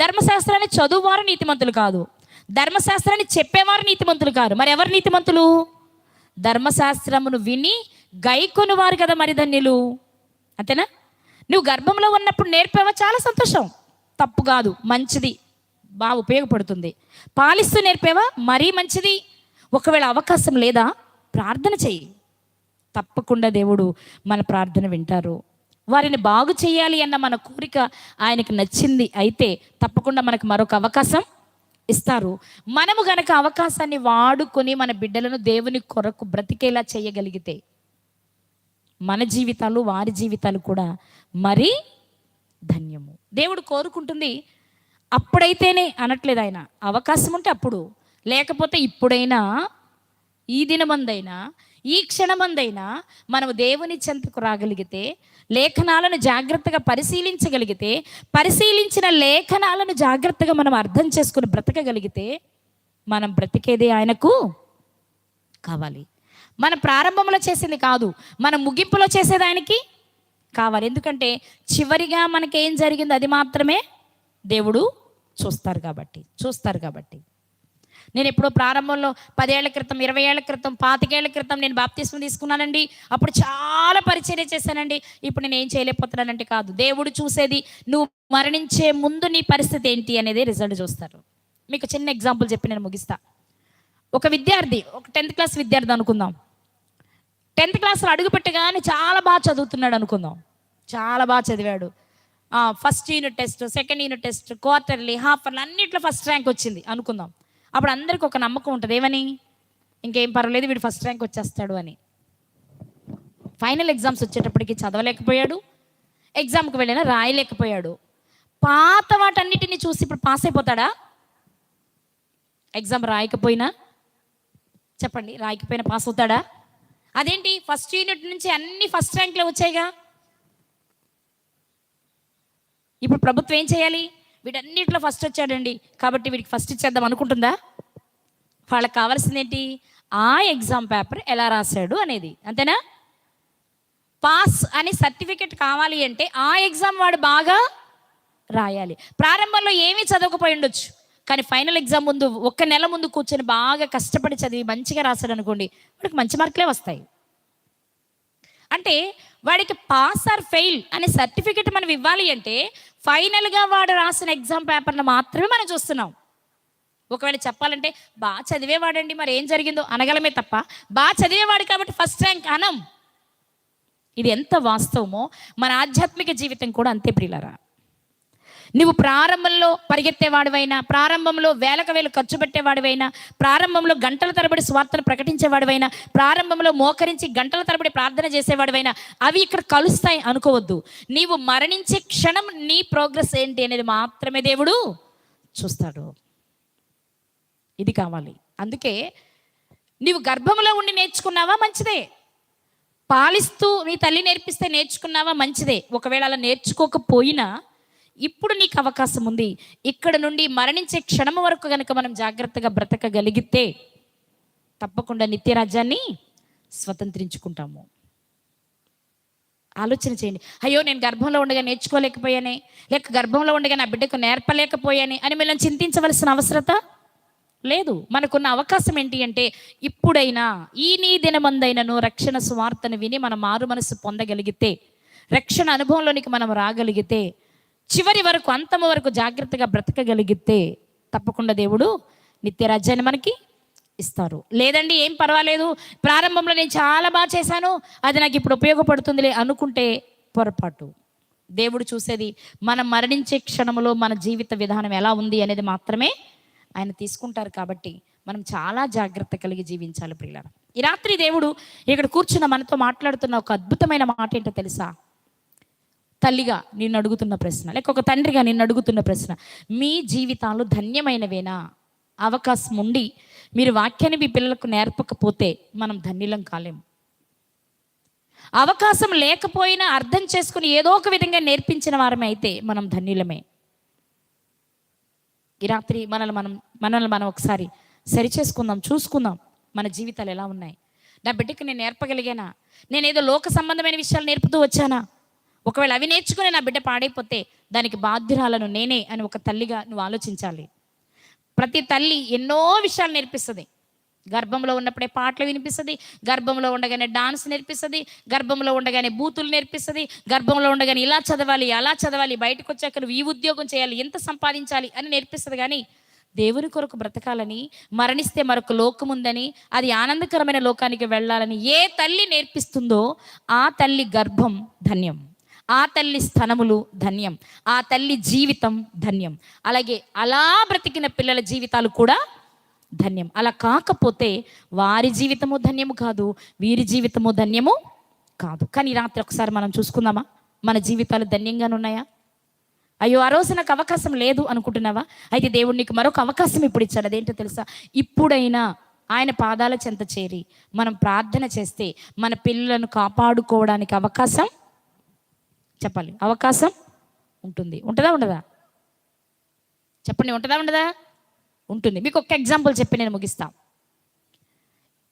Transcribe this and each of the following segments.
ధర్మశాస్త్రాన్ని చదువువారు నీతిమంతులు కాదు. ధర్మశాస్త్రాన్ని చెప్పేవారు నీతిమంతులు కాదు. మరి ఎవరు నీతిమంతులు? ధర్మశాస్త్రమును విని గైకొని వారు కదా మరి ధన్యులు. అంతేనా? నువ్వు గర్భంలో ఉన్నప్పుడు నేర్పావా? చాలా సంతోషం. తప్పు కాదు. మంచిది. బాగా ఉపయోగపడుతుంది. పాలిస్తూ నేర్పేవా? మరీ మంచిది. ఒకవేళ అవకాశం లేదా ప్రార్థన చెయ్యి. తప్పకుండా దేవుడు మన ప్రార్థన వింటారు. వారిని బాగు చేయాలి అన్న మన కోరిక ఆయనకు నచ్చింది అయితే తప్పకుండా మనకు మరొక అవకాశం ఇస్తారు. మనము గనక అవకాశాన్ని వాడుకొని మన బిడ్డలను దేవుని కొరకు బ్రతికేలా చేయగలిగితే మన జీవితాలు వారి జీవితాలు కూడా మరీ ధన్యము. దేవుడు కోరుకుంటుంది అప్పుడైతేనే అనట్లేదు ఆయన. అవకాశం ఉంటే అప్పుడు. లేకపోతే ఇప్పుడైనా ఈ దినమందైనా ఈ క్షణమందైనా మనము దేవుని చెంతకు రాగలిగితే లేఖనాలను జాగ్రత్తగా పరిశీలించగలిగితే పరిశీలించిన లేఖనాలను జాగ్రత్తగా మనం అర్థం చేసుకుని బ్రతకగలిగితే మనం బ్రతికేది ఆయనకు కావాలి. మన ప్రారంభంలో చేసింది కాదు మన ముగింపులో చేసేది ఆయనకి కావాలి. ఎందుకంటే చివరిగా మనకేం జరిగింది అది మాత్రమే దేవుడు చూస్తారు కాబట్టి చూస్తారు కాబట్టి. నేను ఎప్పుడో ప్రారంభంలో పదేళ్ళ క్రితం ఇరవై ఏళ్ళ క్రితం పాతికేళ్ళ క్రితం నేను బాప్తిస్మం తీసుకున్నానండి. అప్పుడు చాలా పరిచర్య చేశానండి. ఇప్పుడు నేను ఏం చేయలేకపోతున్నానంటే కాదు దేవుడు చూసేది నువ్వు మరణించే ముందు నీ పరిస్థితి ఏంటి అనేది రిజల్ట్ చూస్తారు. మీకు చిన్న ఎగ్జాంపుల్ చెప్పి నేను ముగిస్తా. ఒక విద్యార్థి ఒక టెన్త్ క్లాస్ విద్యార్థి అనుకుందాం. టెన్త్ క్లాస్లో అడుగుపెట్టగానే చాలా బాగా చదువుతున్నాడు అనుకుందాం. చాలా బాగా చదివాడు. First unit test second unit test quarterly half yearly అన్నిట్లో ఫస్ట్ ర్యాంక్ వచ్చింది అనుకుందాం. అప్పుడు అందరికి ఒక నమ్మకం ఉంటుంది. ఏమని? ఇంకేం పర్వాలేదు వీడు ఫస్ట్ ర్యాంక్ వచ్చేస్తాడు అని. ఫైనల్ ఎగ్జామ్స్ వచ్చేటప్పటికి చదవలేకపోయాడు. ఎగ్జామ్కి వెళ్ళినా రాయలేకపోయాడు. పాత వాటన్నిటిని చూసి ఇప్పుడు పాస్ అయిపోతాడా? ఎగ్జామ్ రాయకపోయినా? చెప్పండి రాయకపోయినా పాస్ అవుతాడా? అదేంటి? ఫస్ట్ యూనిట్ నుంచి అన్ని ఫస్ట్ ర్యాంక్లో వచ్చాయిగా. ఇప్పుడు ప్రభుత్వం ఏం చేయాలి? వీటన్నిటిలో ఫస్ట్ వచ్చాడండి. కాబట్టి వీడికి ఫస్ట్ ఇచ్చేద్దాం అనుకుంటుందా? వాళ్ళకి కావాల్సింది ఏంటి ఆ ఎగ్జామ్ పేపర్ ఎలా రాశాడు అనేది. అంతేనా? పాస్ అని సర్టిఫికెట్ కావాలి అంటే ఆ ఎగ్జామ్ వాడు బాగా రాయాలి. ప్రారంభంలో ఏమీ చదవకపోయి ఉండొచ్చు. కానీ ఫైనల్ ఎగ్జామ్ ముందు ఒక్క నెల ముందు కూర్చొని బాగా కష్టపడి చదివి మంచిగా రాశాడు అనుకోండి వాడికి మంచి మార్కులే వస్తాయి. అంటే వాడికి పాస్ ఆర్ ఫెయిల్ అనే సర్టిఫికెట్ మనం ఇవ్వాలి అంటే ఫైనల్గా వాడు రాసిన ఎగ్జామ్ పేపర్ను మాత్రమే మనం చూస్తున్నాం. ఒకవేళ చెప్పాలంటే బాగా చదివేవాడండి మరి ఏం జరిగిందో అనగలమే తప్ప బాగా చదివేవాడు కాబట్టి ఫస్ట్ ర్యాంక్ అనం. ఇది ఎంత వాస్తవమో మన ఆధ్యాత్మిక జీవితం కూడా అంతే ప్రియులరా. నువ్వు ప్రారంభంలో పరిగెత్తేవాడివైనా ప్రారంభంలో వేలకు వేలు ఖర్చు పెట్టేవాడివైనా ప్రారంభంలో గంటల తరబడి స్వార్థను ప్రకటించేవాడివైనా ప్రారంభంలో మోకరించి గంటల తరబడి ప్రార్థన చేసేవాడివైనా అవి ఇక్కడ కలుస్తాయి అనుకోవద్దు. నీవు మరణించే క్షణం నీ ప్రోగ్రెస్ ఏంటి అనేది మాత్రమే దేవుడు చూస్తాడు. ఇది కావాలి. అందుకే నీవు గర్భంలో ఉండి నేర్చుకున్నావా? మంచిదే. పాలిస్తూ నీ తల్లి నేర్పిస్తే నేర్చుకున్నావా? మంచిదే. ఒకవేళ అలా నేర్చుకోకపోయినా ఇప్పుడు నీకు అవకాశం ఉంది. ఇక్కడ నుండి మరణించే క్షణం వరకు కనుక మనం జాగ్రత్తగా బ్రతకగలిగితే తప్పకుండా నిత్యరాజ్యాన్ని స్వతంత్రించుకుంటాము. ఆలోచన చేయండి. అయ్యో నేను గర్భంలో ఉండగా నేర్చుకోలేకపోయానే లేక గర్భంలో ఉండగా నా బిడ్డకు నేర్పలేకపోయానే అని మిమ్మల్ని చింతించవలసిన అవసరత లేదు. మనకున్న అవకాశం ఏంటి అంటే ఇప్పుడైనా ఈ నీ దినమందైనను రక్షణ సువార్తను విని మనం మారు మనసు పొందగలిగితే రక్షణ అనుభవంలోనికి మనం రాగలిగితే చివరి వరకు అంతము వరకు జాగ్రత్తగా బ్రతకగలిగితే తప్పకుండా దేవుడు నిత్యరాజ్యాన్ని మనకి ఇస్తారు. లేదండి ఏం పర్వాలేదు. ప్రారంభంలో నేను చాలా బాగా చేశాను. అది నాకు ఇప్పుడు ఉపయోగపడుతుందిలే అనుకుంటే పొరపాటు. దేవుడు చూసేది మనం మరణించే క్షణంలో మన జీవిత విధానం ఎలా ఉంది అనేది మాత్రమే ఆయన తీసుకుంటారు కాబట్టి మనం చాలా జాగ్రత్త కలిగి జీవించాలి ప్రియుల ఈ రాత్రి దేవుడు ఇక్కడ కూర్చున్న మనతో మాట్లాడుతున్న ఒక అద్భుతమైన మాట ఏంటో తెలుసా? తల్లిగా నిన్ను అడుగుతున్న ప్రశ్న లేక ఒక తండ్రిగా నిన్ను అడుగుతున్న ప్రశ్న మీ జీవితాలు ధన్యమైనవేనా? అవకాశం ఉండి మీరు వాక్యాన్ని మీ పిల్లలకు నేర్పకపోతే మనం ధన్యులం కాలేము అవకాశం లేకపోయినా అర్థం చేసుకుని ఏదో ఒక విధంగా నేర్పించిన వారమే అయితే మనం ధన్యులమే. ఈ రాత్రి మనల్ని మనం మనల్ని మనం ఒకసారి సరిచేసుకుందాం చూసుకుందాం మన జీవితాలు ఎలా ఉన్నాయి. నా బిడ్డకి నేను నేర్పగలిగానా? నేను ఏదో లోక సంబంధమైన విషయాలు నేర్పుతూ వచ్చానా? ఒకవేళ అవి నేర్చుకుని నా బిడ్డ పాడైపోతే దానికి బాధ్యురాలను నేనే అని ఒక తల్లిగా నువ్వు ఆలోచించాలి. ప్రతి తల్లి ఎన్నో విషయాలు నేర్పిస్తుంది. గర్భంలో ఉన్నప్పుడే పాటలు వినిపిస్తుంది గర్భంలో ఉండగానే డాన్స్ నేర్పిస్తుంది గర్భంలో ఉండగానే బూతులు నేర్పిస్తుంది గర్భంలో ఉండగానే ఇలా చదవాలి అలా చదవాలి బయటకు వచ్చాక నువ్వు ఈ ఉద్యోగం చేయాలి ఎంత సంపాదించాలి అని నేర్పిస్తుంది కానీ దేవుని కొరకు బ్రతకాలని మరణిస్తే మరొక లోకం ఉందని అది ఆనందకరమైన లోకానికి వెళ్ళాలని ఏ తల్లి నేర్పిస్తుందో ఆ తల్లి గర్భం ధన్యం. ఆ తల్లి స్థనములు ధన్యం ఆ తల్లి జీవితం ధన్యం. అలాగే అలా బ్రతికిన పిల్లల జీవితాలు కూడా ధన్యం. అలా కాకపోతే వారి జీవితము ధన్యము కాదు వీరి జీవితము ధన్యము కాదు. కానీ రాత్రి ఒకసారి మనం చూసుకుందామా? మన జీవితాలు ధన్యంగానే ఉన్నాయా? అయ్యో ఆ రోజు నాకు అవకాశం లేదు అనుకుంటున్నావా? అయితే దేవుడు నీకు మరొక అవకాశం ఇప్పుడు ఇచ్చాడు. అదేంటో తెలుసా? ఇప్పుడైనా ఆయన పాదాల చెంత చేరి మనం ప్రార్థన చేస్తే మన పిల్లలను కాపాడుకోవడానికి అవకాశం చెప్పాలి. అవకాశం ఉంటుంది. ఉంటుందా ఉండదా? చెప్పండి ఉంటుందా ఉండదా? ఉంటుంది. మీకు ఒక ఎగ్జాంపుల్ చెప్పి నేను ముగిస్తా.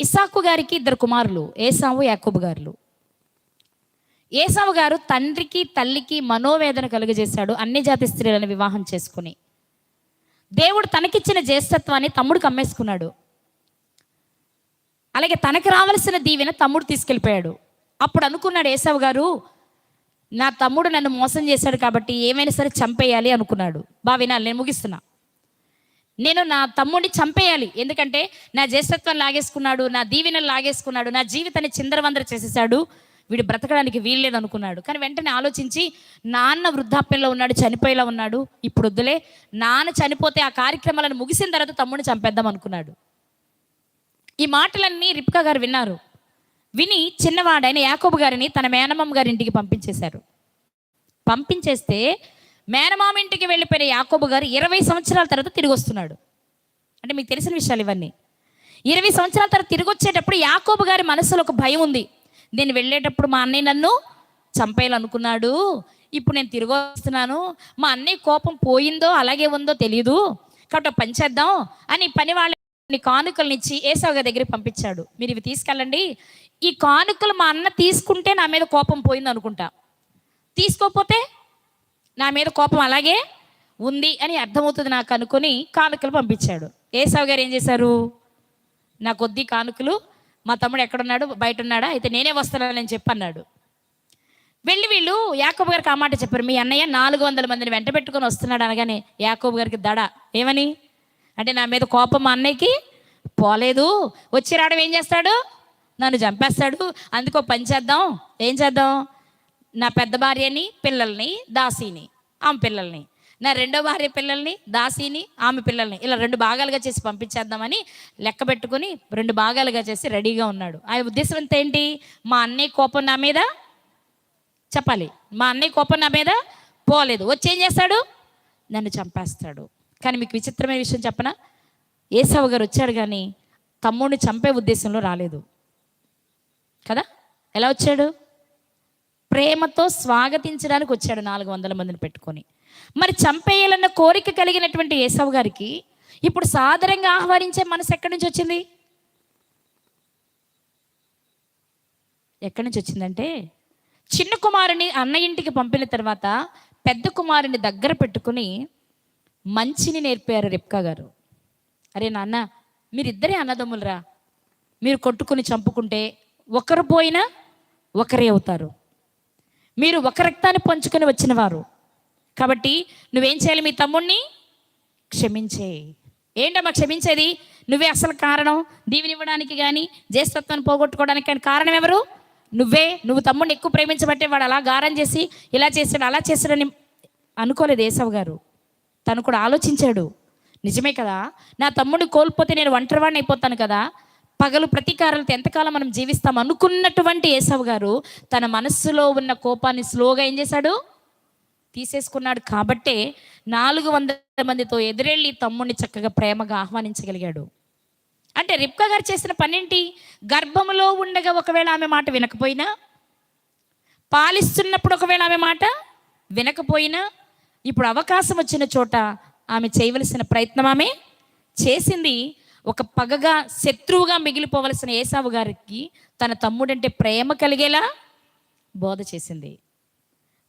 ఇసాకు గారికి ఇద్దరు కుమారులు ఏసావు యాకోబు గారులు. ఏసావు గారు తండ్రికి తల్లికి మనోవేదన కలుగజేశాడు అన్ని జాతి స్త్రీలను వివాహం చేసుకుని. దేవుడు తనకిచ్చిన జ్యేష్ఠత్వాన్ని తమ్ముడికి అమ్మేసుకున్నాడు అలాగే తనకు రావలసిన దీవెన తమ్ముడు తీసుకెళ్ళిపోయాడు. అప్పుడు అనుకున్నాడు ఏసావు గారు నా తమ్ముడు నన్ను మోసం చేశాడు కాబట్టి ఏమైనా సరే చంపేయాలి అనుకున్నాడు. బా వినాలి నేను ముగిస్తున్నా. నేను నా తమ్ముడిని చంపేయాలి. ఎందుకంటే నా జ్యేష్ఠత్వం లాగేసుకున్నాడు నా దీవెనలు లాగేసుకున్నాడు నా జీవితాన్ని చిందరవందర చేసేసాడు వీడు బ్రతకడానికి వీల్లేదు అనుకున్నాడు. కానీ వెంటనే ఆలోచించి నాన్న వృద్ధాప్యంలో ఉన్నాడు చనిపోయేలా ఉన్నాడు. ఇప్పుడు వద్దులే నాన్న చనిపోతే ఆ కార్యక్రమాలను ముగిసిన తర్వాత తమ్ముడిని చంపేద్దాం అనుకున్నాడు. ఈ మాటలన్నీ రిప్కా గారు విన్నారు. విని చిన్నవాడైన యాకోబు గారిని తన మేనమామ గారి ఇంటికి పంపించేశారు. పంపించేస్తే మేనమామ ఇంటికి వెళ్ళిపోయిన యాకోబు గారు ఇరవై సంవత్సరాల తర్వాత తిరిగి వస్తున్నాడు. అంటే మీకు తెలిసిన విషయాలు ఇవన్నీ. ఇరవై సంవత్సరాల తర్వాత తిరిగి వచ్చేటప్పుడు యాకోబు గారి మనసులో ఒక భయం ఉంది. నేను వెళ్ళేటప్పుడు మా అన్నయ్య నన్ను చంపేయాలనుకున్నాడు. ఇప్పుడు నేను తిరిగి వస్తున్నాను. మా అన్నయ్య కోపం పోయిందో అలాగే ఉందో తెలియదు కాబట్టి పని చేద్దాం అని పని కొన్ని కానుకలనిచ్చి ఏసవ గారి దగ్గరికి పంపించాడు. మీరు ఇవి తీసుకెళ్ళండి. ఈ కానుకలు మా అన్న తీసుకుంటే నా మీద కోపం పోయింది అనుకుంటా. తీసుకోకపోతే నా మీద కోపం అలాగే ఉంది అని అర్థమవుతుంది నాకు అనుకుని కానుకలు పంపించాడు. ఏసావు గారు ఏం చేశారు? నా కొద్ది కానుకలు మా తమ్ముడు ఎక్కడున్నాడు? బయట ఉన్నాడా అయితే నేనే వస్తానని చెప్పి అన్నాడు వెళ్ళి వీళ్ళు యాకోబు గారికి ఆ మాట చెప్పారు. మీ అన్నయ్య నాలుగు వందల మందిని వెంట పెట్టుకొని వస్తున్నాడు అనగానే యాకోబు గారికి దడ. ఏమని? అంటే నా మీద కోపం మా అన్నయ్యకి? పోలేదు. వచ్చి రావడం ఏం చేస్తాడు? నన్ను చంపేస్తాడు. అందుకో పని చేద్దాం. ఏం చేద్దాం? నా పెద్ద భార్యని పిల్లల్ని దాసీని ఆమె పిల్లల్ని. నా రెండో భార్య పిల్లల్ని దాసీని ఆమె పిల్లల్ని ఇలా రెండు భాగాలుగా చేసి పంపించేద్దామని లెక్క పెట్టుకుని రెండు భాగాలుగా చేసి రెడీగా ఉన్నాడు. ఆ ఉద్దేశం అంతా ఏంటి? మా అన్నయ్య కోపం నా మీద? చెప్పాలి. మా అన్నయ్య కోపం నా మీద? పోలేదు. వచ్చి ఏం చేస్తాడు? నన్ను చంపేస్తాడు. కానీ మీకు విచిత్రమైన విషయం చెప్పనా? ఏసావు గారు వచ్చాడు కానీ తమ్ముడిని చంపే ఉద్దేశంలో రాలేదు. కదా? ఎలా వచ్చాడు? ప్రేమతో స్వాగతించడానికి వచ్చాడు నాలుగు వందల మందిని పెట్టుకొని. మరి చంపేయాలన్న కోరిక కలిగినటువంటి ఏసవ్ గారికి ఇప్పుడు సాదరంగా ఆహ్వానించే మనసు ఎక్కడి నుంచి వచ్చింది? ఎక్కడి నుంచి వచ్చిందంటే చిన్న కుమారుని అన్న ఇంటికి పంపిన తర్వాత పెద్ద కుమారుని దగ్గర పెట్టుకుని మంచిని నేర్పారు రిప్కా గారు. అరే నాన్న మీరిద్దరే అన్నదమ్ములరా? మీరు కొట్టుకుని చంపుకుంటే ఒకరు పోయినా ఒకరే అవుతారు. మీరు ఒక రక్తాన్ని పంచుకొని వచ్చిన వారు. కాబట్టి నువ్వేం చేయాలి మీ తమ్ముణ్ణి? క్షమించే. ఏంటమ్మా క్షమించేది? నువ్వే అసలు కారణం. దీవినివ్వడానికి కానీ జ్యేష్ఠత్వాన్ని పోగొట్టుకోవడానికి కానీ కారణం ఎవరు? నువ్వే. నువ్వు తమ్ముడిని ఎక్కువ ప్రేమించబట్టే వాడు అలా గారం చేసి ఇలా చేశాడు అలా చేశాడని అనుకోలేదు ఏసవ్ గారు. తను కూడా ఆలోచించాడు. నిజమే కదా? నా తమ్ముడిని కోల్పోతే నేను ఒంటరివాడిని అయిపోతాను కదా? పగలు ప్రతీకారాలతో ఎంతకాలం మనం జీవిస్తాం అనుకున్నటువంటి యేసవ్ గారు తన మనస్సులో ఉన్న కోపాన్ని స్లోగా ఏం చేశాడు? తీసేసుకున్నాడు. కాబట్టే నాలుగు వందల మందితో ఎదురెళ్ళి తమ్ముడిని చక్కగా ప్రేమగా ఆహ్వానించగలిగాడు. అంటే రిప్కా గారు చేసిన పనేంటి? గర్భములో ఉండగా ఒకవేళ ఆమె మాట వినకపోయినా? పాలిస్తున్నప్పుడు ఒకవేళ ఆమె మాట వినకపోయినా? ఇప్పుడు అవకాశం వచ్చిన చోట ఆమె చేయవలసిన ప్రయత్నం ఆమె చేసింది. ఒక పగగా శత్రువుగా మిగిలిపోవలసిన ఏసావు గారికి తన తమ్ముడంటే ప్రేమ కలిగేలా బోధ చేసింది.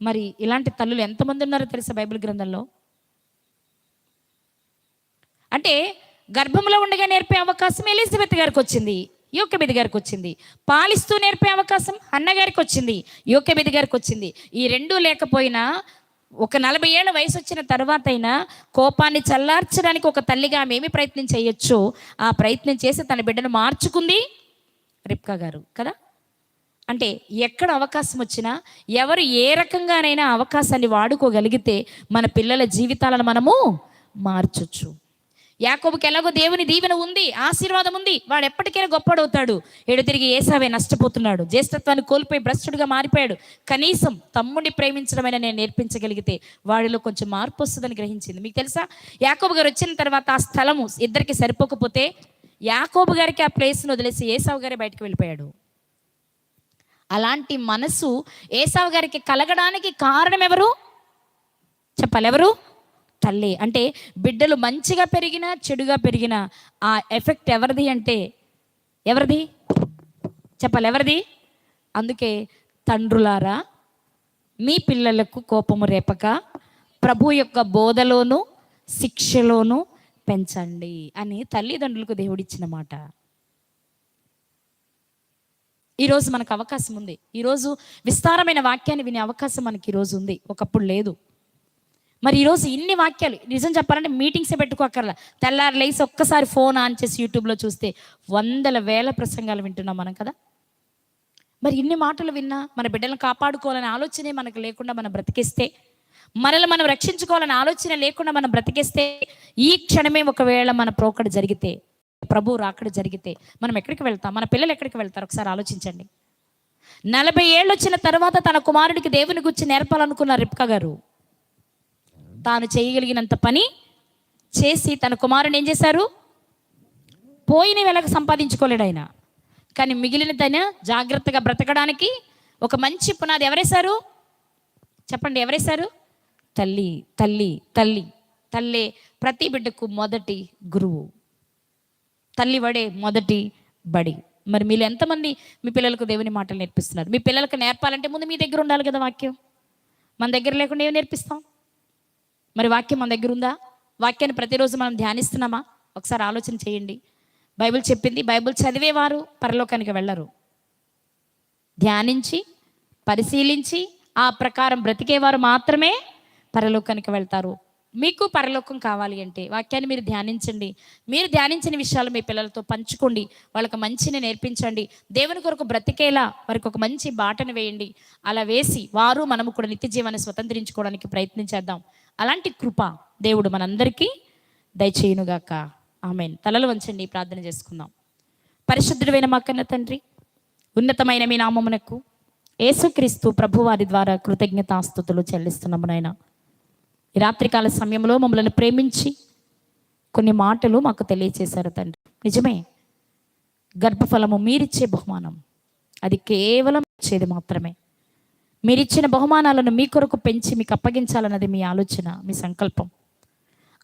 మరి ఇలాంటి తల్లులు ఎంతమంది ఉన్నారో తెలుసా బైబిల్ గ్రంథంలో? అంటే గర్భంలో ఉండగా నేర్పే అవకాశం ఎలిజబెత్ గారికి వచ్చింది యోకెబెది గారికి వచ్చింది పాలిస్తూ నేర్పే అవకాశం అన్న గారికి వచ్చింది యోకెబెది గారికి వచ్చింది. ఈ రెండూ లేకపోయినా ఒక నలభై ఏళ్ళ వయసు వచ్చిన తర్వాత అయినా కోపాన్ని చల్లార్చడానికి ఒక తల్లిగా ఆమె ఏమి ప్రయత్నం చేయొచ్చో? ఆ ప్రయత్నం చేసి తన బిడ్డను మార్చుకుంది రిప్కా గారు కదా? అంటే ఎక్కడ అవకాశం వచ్చినా ఎవరు ఏ రకంగానైనా అవకాశాన్ని వాడుకోగలిగితే మన పిల్లల జీవితాలను మనము మార్చొచ్చు. యాకోబుకి ఎలాగో దేవుని దీవెన ఉంది ఆశీర్వాదం ఉంది. వాడు ఎప్పటికైనా గొప్పడవుతాడు ఏడు తిరిగి ఏసావే నష్టపోతున్నాడు. జ్యేష్ఠత్వాన్ని కోల్పోయి భ్రష్టుడిగా మారిపోయాడు. కనీసం తమ్ముడిని ప్రేమించడమైనా నేను నేర్పించగలిగితే వాడిలో కొంచెం మార్పు వస్తుందని గ్రహించింది. మీకు తెలుసా? యాకోబు గారు వచ్చిన తర్వాత ఆ స్థలము ఇద్దరికి సరిపోకపోతే యాకోబు గారికి ఆ ప్లేస్ను వదిలేసి ఏసావు గారే బయటకు వెళ్ళిపోయాడు. అలాంటి మనసు ఏసావు గారికి కలగడానికి కారణం ఎవరు? చెప్పాలి ఎవరు? తల్లి. అంటే బిడ్డలు మంచిగా పెరిగినా చెడుగా పెరిగినా ఆ ఎఫెక్ట్ ఎవరిది అంటే ఎవరిది? చెప్పాలి ఎవరిది? అందుకే తండ్రులారా మీ పిల్లలకు కోపము రేపక ప్రభు యొక్క బోధలోను శిక్షలోను పెంచండి అని తల్లిదండ్రులకు దేవుడిచ్చిన మాట. ఈరోజు మనకు అవకాశం ఉంది. ఈరోజు విస్తారమైన వాక్యాన్ని వినే అవకాశం మనకి ఈరోజు ఉంది. ఒకప్పుడు లేదు. మరి ఈరోజు ఇన్ని వాక్యాలు నిజం చెప్పాలంటే మీటింగ్సే పెట్టుకోకర్లా తెల్లారు లేసి ఒక్కసారి ఫోన్ ఆన్ చేసి యూట్యూబ్లో చూస్తే వందల వేల ప్రసంగాలు వింటున్నాం మనం కదా? మరి ఇన్ని మాటలు విన్నా మన బిడ్డలను కాపాడుకోవాలనే ఆలోచనే మనకు లేకుండా మనం బ్రతికిస్తే మనల్ని మనం రక్షించుకోవాలనే ఆలోచన లేకుండా మనం బ్రతికిస్తే ఈ క్షణమే ఒకవేళ మన ప్రోకడ జరిగితే ప్రభు రాకడ జరిగితే మనం ఎక్కడికి వెళ్తాం? మన పిల్లలు ఎక్కడికి వెళ్తారు? ఒకసారి ఆలోచించండి. నలభై ఏళ్ళు వచ్చిన తర్వాత తన కుమారుడికి దేవుని గురించి నేర్పాలనుకున్న రిప్కా గారు తాను చేయగలిగినంత పని చేసి తన కుమారుని ఏం చేశారు? పోయిన వేళకు సంపాదించుకోలేడు ఆయన. కానీ మిగిలిన తన జాగ్రత్తగా బ్రతకడానికి ఒక మంచి పునాది ఎవరేశారు? చెప్పండి ఎవరేశారు? తల్లి తల్లి తల్లి తల్లే ప్రతి బిడ్డకు మొదటి గురువు. తల్లి వడే మొదటి బడి. మరి మీరు ఎంతమంది మీ పిల్లలకు దేవుని మాటలు నేర్పిస్తున్నారు? మీ పిల్లలకు నేర్పాలంటే ముందు మీ దగ్గర ఉండాలి కదా వాక్యం. మన దగ్గర లేకుండా ఏమి నేర్పిస్తాం? మరి వాక్యం మన దగ్గర ఉందా? వాక్యాన్ని ప్రతిరోజు మనం ధ్యానిస్తున్నామా? ఒకసారి ఆలోచన చేయండి. బైబిల్ చెప్పింది బైబిల్ చదివేవారు పరలోకానికి వెళ్ళరు. ధ్యానించి పరిశీలించి ఆ ప్రకారం బ్రతికేవారు మాత్రమే పరలోకానికి వెళ్తారు. మీకు పరలోకం కావాలి అంటే వాక్యాన్ని మీరు ధ్యానించండి. మీరు ధ్యానించిన విషయాలు మీ పిల్లలతో పంచుకోండి. వాళ్ళకి మంచిని నేర్పించండి. దేవుని కొరకు బ్రతికేలా వారికి ఒక మంచి బాటను వేయండి. అలా వేసి వారు మనము కూడా నిత్య జీవాన్ని స్వతంత్రించుకోవడానికి ప్రయత్నించేద్దాం అలాంటి కృప దేవుడు మనందరికీ దయచేయునుగాక. ఆమెన్. తలలు వంచండి ప్రార్థన చేసుకుందాం. పరిశుద్ధుడైన మా కన్న తండ్రి ఉన్నతమైన మీ నామమునకు యేసుక్రీస్తు ప్రభువారి ద్వారా కృతజ్ఞతాస్తుతులు చెల్లిస్తున్నాము నాయన. ఈ రాత్రికాల సమయంలో మమ్మల్ని ప్రేమించి కొన్ని మాటలు మాకు తెలియచేశారు తండ్రి. నిజమే గర్భఫలము మీరిచ్చే బహుమానం. అది కేవలం ఇచ్చేది మాత్రమే. మీరిచ్చిన బహుమానాలను మీ కొరకు పెంచి మీకు అప్పగించాలన్నది మీ ఆలోచన మీ సంకల్పం.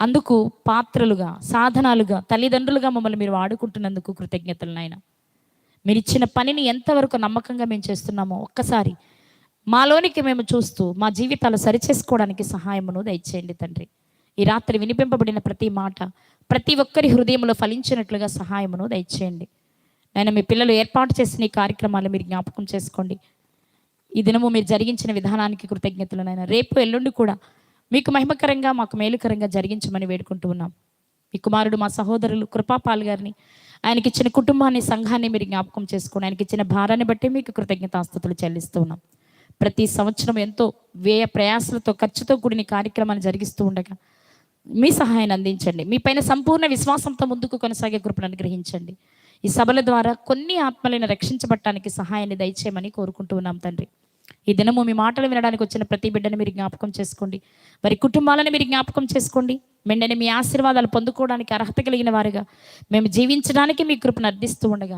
అందుకు పాత్రలుగా సాధనాలుగా తల్లిదండ్రులుగా మమ్మల్ని మీరు వాడుకుంటున్నందుకు కృతజ్ఞతలు నాయన. మీరు ఇచ్చిన పనిని ఎంతవరకు నమ్మకంగా మేము చేస్తున్నామో ఒక్కసారి మాలోనికి మేము చూస్తూ మా జీవితాలు సరిచేసుకోవడానికి సహాయమును దయచేయండి తండ్రి. ఈ రాత్రి వినిపింపబడిన ప్రతి మాట ప్రతి ఒక్కరి హృదయంలో ఫలించినట్లుగా సహాయమును దయచేయండి. నేను మీ పిల్లలు ఏర్పాటు చేసిన ఈ కార్యక్రమాలు మీరు జ్ఞాపకం చేసుకోండి. ఈ దినము మీరు జరిగించిన విధానానికి కృతజ్ఞతలు నాయన రేపు ఎల్లుండి కూడా మీకు మహిమకరంగా మాకు మేలుకరంగా జరిగించమని వేడుకుంటూ ఉన్నాం. మీ కుమారుడు మా సహోదరులు కృపాపాల్ గారిని ఆయనకి ఇచ్చిన కుటుంబాన్ని సంఘాన్ని మీరు జ్ఞాపకం చేసుకుని ఆయనకి ఇచ్చిన భారాన్ని బట్టి మీకు కృతజ్ఞతాస్తుతులు చెల్లిస్తూ ఉన్నాం. ప్రతి సంవత్సరం ఎంతో వ్యయ ప్రయాసలతో ఖర్చుతో కూడిన కార్యక్రమాన్ని జరిగిస్తూ ఉండగా మీ సహాయాన్ని అందించండి. మీ పైన సంపూర్ణ విశ్వాసంతో ముందుకు కొనసాగే కృపను అనుగ్రహించండి. ఈ సభల ద్వారా కొన్ని ఆత్మలను రక్షించబట్టానికి సహాయాన్ని దయచేయమని కోరుకుంటూ ఉన్నాం తండ్రి. ఈ దినము మీ మాటలు వినడానికి వచ్చిన ప్రతి బిడ్డను మీరు జ్ఞాపకం చేసుకోండి. వారి కుటుంబాలను మీరు జ్ఞాపకం చేసుకోండి. మెండని మీ ఆశీర్వాదాలు పొందుకోవడానికి అర్హత కలిగిన వారుగా మేము జీవించడానికి మీ కృపను అర్థిస్తూ ఉండగా